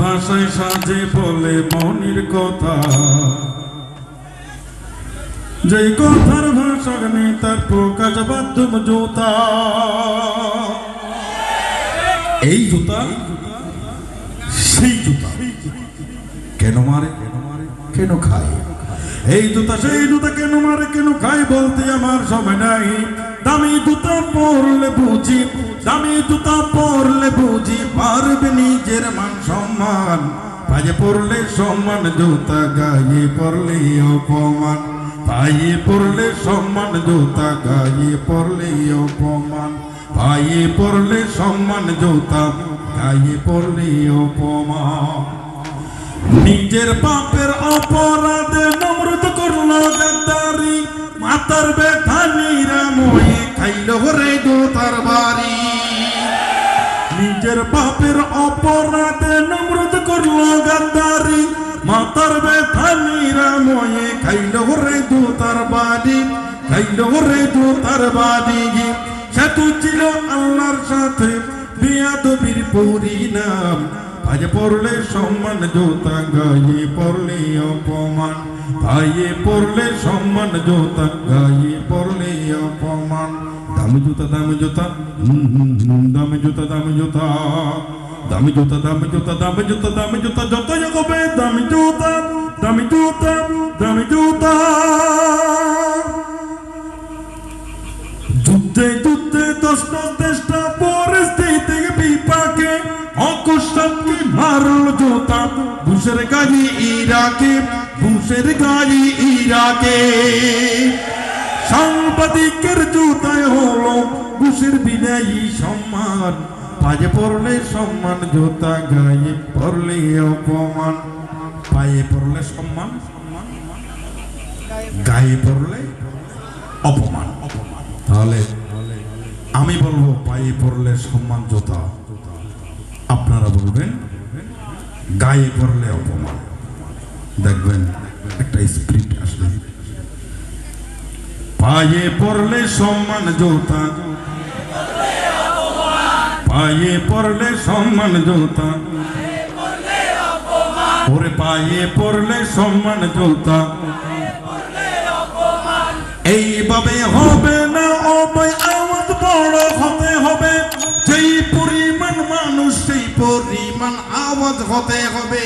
ভাষায় সাজে বলে মনির কথা। যেই কথার ভাষার নেই তার প্রকাশ মাধ্যম জুতা। এই জুতা, সেই জুতা। কেন মারে? কেন খায়? এই জুতা, সেই জুতা কেন মারে? কেন খায় বলতে আমার সময় নাই। দামি জুতা পরলে বুঝি, দামি জুতা পরলে বুঝি পারবে নিজের মান সম্মান। পায়ে পড়লে সম্মান, জুতা গায়ে পড়লে অপমান। পায়ে পড়লে সম্মান, জুতা গায়ে পড়লে অপমান। পায়ে পড়লে সম্মান, জুতা গায়ে পড়লে অপমান। নিজের পাপের অপরাধে খাইল রে বাড়ি। নিজের পাপের অপরাধে নমরুদ করল গাদ্দারি। মাতার ব্যথা নিরাময়ে খাইল রে দোতার বাড়ি। খাইল রে দোতার বাড়ি। সেতু ছিল সাথে বিয়াদবির পরিণাম। আজ পড়লে সম্মান জোতা, গায়ে পড়লে অপমান। ভাইয়ে পড়লে সম্মান জোতা, গায়ে পড়লে অপমান। দামি জুতা দামি জুতা হুম হুম জুতা দামি জুতা দামি জুতা দামি জুতা দামি জুতা দামি জুতা যত হবে দামি জুতা দামি জুতা দামি জুতা যুদ্ধে যুদ্ধে দশটা দেশটা পরিস্থিতি বিপাকে অকুশাবকে মারল জোতা? বুসের গায়ে ইরাকে বুসের গায়ে ইরাকে। সাংবাদিকের জুতায় বুসের সম্মান। পায়ে পড়লে সম্মান, জোতা, গায়ে পড়লে অপমান। পায়ে পড়লে সম্মান, গায়ে পড়লে অপমান। অপমান তাহলে আমি বলব, পায়ে পড়লে সম্মান, জোতা। আপনারা বলবেন, গায়ে পড়লে অপমান। দেখবেন, একটা স্ক্রিপ্ট আসবে। পায়ে পড়লে সম্মান, জোতা। পায়ে পড়লে সম্মান জোতা ওরে পায়ে পড়লে সম্মান জোতা এইভাবে হবে না অবয় আওয়াজ বড় হতে হবে। যেই পরিমাণ মানুষ, সেই পরিমাণ আওয়াজ হতে হবে।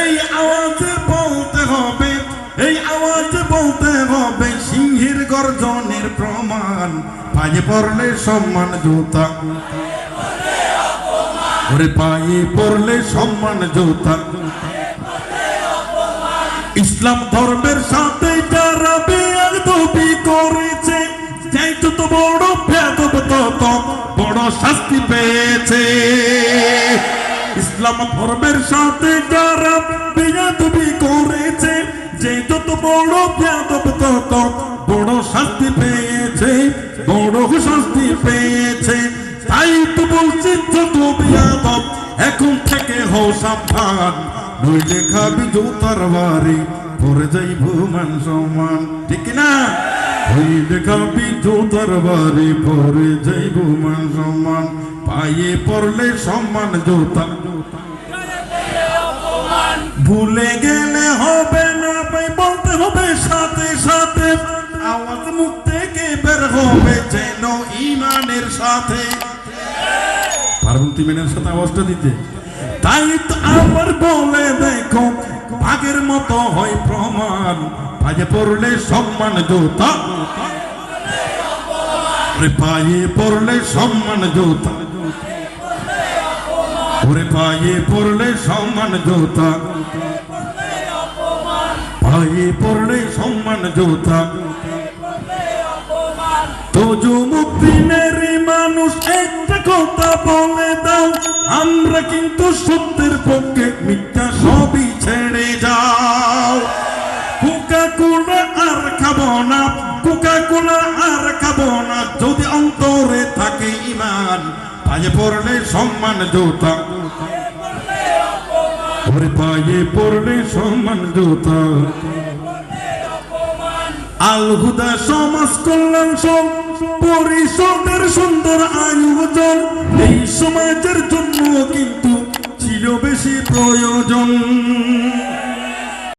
এই আওয়াজে বলতে হবে এই আওয়াজে বলতে হবে, সিংহের গর্জনের প্রমাণ। পায়ে পড়লে সম্মান জুতা। ওরে পায়ে পড়লে সম্মান জুতা। ইসলাম ধর্মের সাথে যারা বেয়াদবি করেছে, যাই তত বড় বেয়াদব তত বড় শাস্তি পেয়েছে। ইসলাম ধর্মের সাথে যারা বেয়াদবি তত বড় বড় শাস্তি পেয়েছে, বড় শাস্তি পেয়েছে। তাই তো বলছি, যত এখন থেকে হও সাবধান। নইলে খাবি জুতার বাড়ি পরে যাইব মান সম্মান ঠিক না? খাবি জুতার বাড়ি পরে যাইব মান সম্মান পায়ে পড়লে সম্মান জুতা। ভুলে গেলে থেকে বের হবে যেন ইমানের সাথে? পার্বতী মেনের সাথে আওয়াজটা দিতে। তাই আবার বলে দেখো, বাঘের মতো হয় প্রমাণ। পায়ে পড়লে সম্মান জোতা। পায়ে পড়লে সম্মান জোতা। ওরে পায়ে পড়লে সম্মান জোতা। পায়ে পড়লে সম্মান জোতা। তোজু মুক্তিনের মানুষ একটা কথা বলে দাও, আমরা কিন্তু সত্যের পক্ষে মিথ্যা সবই ছেড়ে যাও। কোকা কোলা আর কোকা কোলা আর যদি অন্তরে থাকে ইমান, পায়ে পড়লে সম্মান জোতা। পায়ে পড়লে সম্মান জোতা। আল হুদা সমাজ কল্যাণ সং পরিশ্রমের সুন্দর আয়োজন। এই সমাজের জন্য কিন্তু ছিল বেশি প্রয়োজন।